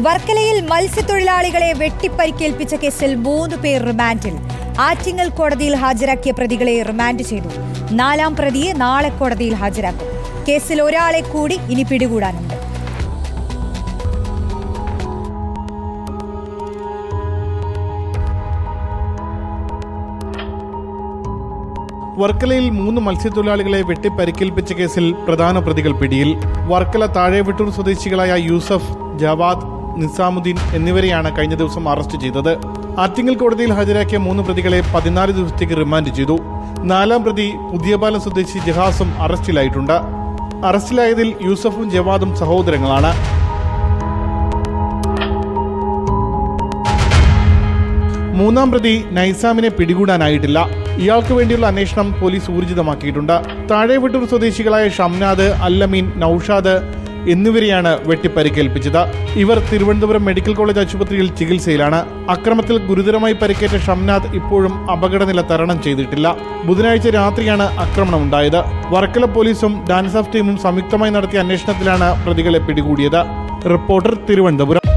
വർക്കലയിൽ മത്സ്യത്തൊഴിലാളികളെ വെട്ടിപ്പരിക്കേൽപ്പിച്ച കേസിൽ മൂന്ന് പേർ റിമാൻഡിൽ. ആറ്റിങ്ങൽ കോടതിയിൽ ഹാജരാക്കിയ പ്രതികളെ റിമാൻഡ് ചെയ്തു. നാലാം പ്രതിയെ നാളെ കോടതിയിൽ ഹാജരാക്കും. കേസിൽ ഒരാളെ കൂടി ഇനി പിടികൂടാനുണ്ട്. വർക്കലയിൽ മൂന്ന് മത്സ്യത്തൊഴിലാളികളെ വെട്ടിപ്പരിക്കേൽപ്പിച്ച കേസിൽ പ്രധാന പ്രതികൾ പിടിയിൽ. വർക്കല താഴെവിട്ടൂർ സ്വദേശികളായ യൂസഫ് ജവാദ് നിസാമുദ്ദീൻ എന്നിവരെയാണ് കഴിഞ്ഞ ദിവസം അറസ്റ്റ് ചെയ്തത്. ആറ്റിങ്ങൽ കോടതിയിൽ ഹാജരാക്കിയ മൂന്ന് പ്രതികളെ പതിനാല് ദിവസത്തേക്ക് റിമാൻഡ് ചെയ്തു. നാലാം പ്രതി പുതിയപാലം സ്വദേശി ജഹാസും അറസ്റ്റിലായിട്ടുണ്ട്. അറസ്റ്റിലായതിൽ യൂസഫും ജവാദും സഹോദരങ്ങളാണ്. മൂന്നാം പ്രതി നൈസാമിനെ പിടികൂടാനായിട്ടില്ല. ഇയാൾക്ക് വേണ്ടിയുള്ള അന്വേഷണം പോലീസ് ഊർജിതമാക്കിയിട്ടുണ്ട്. താഴെവിട്ടൂർ സ്വദേശികളായ ഷംനാദ് അല്ലമീൻ നൌഷാദ് എന്നിവരെയാണ് വെട്ടിപ്പരിക്കേൽപ്പിച്ചത്. ഇവർ തിരുവനന്തപുരം മെഡിക്കൽ കോളേജ് ആശുപത്രിയിൽ ചികിത്സയിലാണ്. അക്രമത്തിൽ ഗുരുതരമായി പരിക്കേറ്റ ഷംനാഥ് ഇപ്പോഴും അപകടനില തരണം ചെയ്തിട്ടില്ല. ബുധനാഴ്ച രാത്രിയാണ് ആക്രമണം ഉണ്ടായത് വർക്കല പോലീസും ഡാൻസ് ഓഫ് ടീമും സംയുക്തമായി നടത്തിയ അന്വേഷണത്തിലാണ് പ്രതികളെ പിടികൂടിയത്. റിപ്പോർട്ടർ തിരുവനന്തപുരം.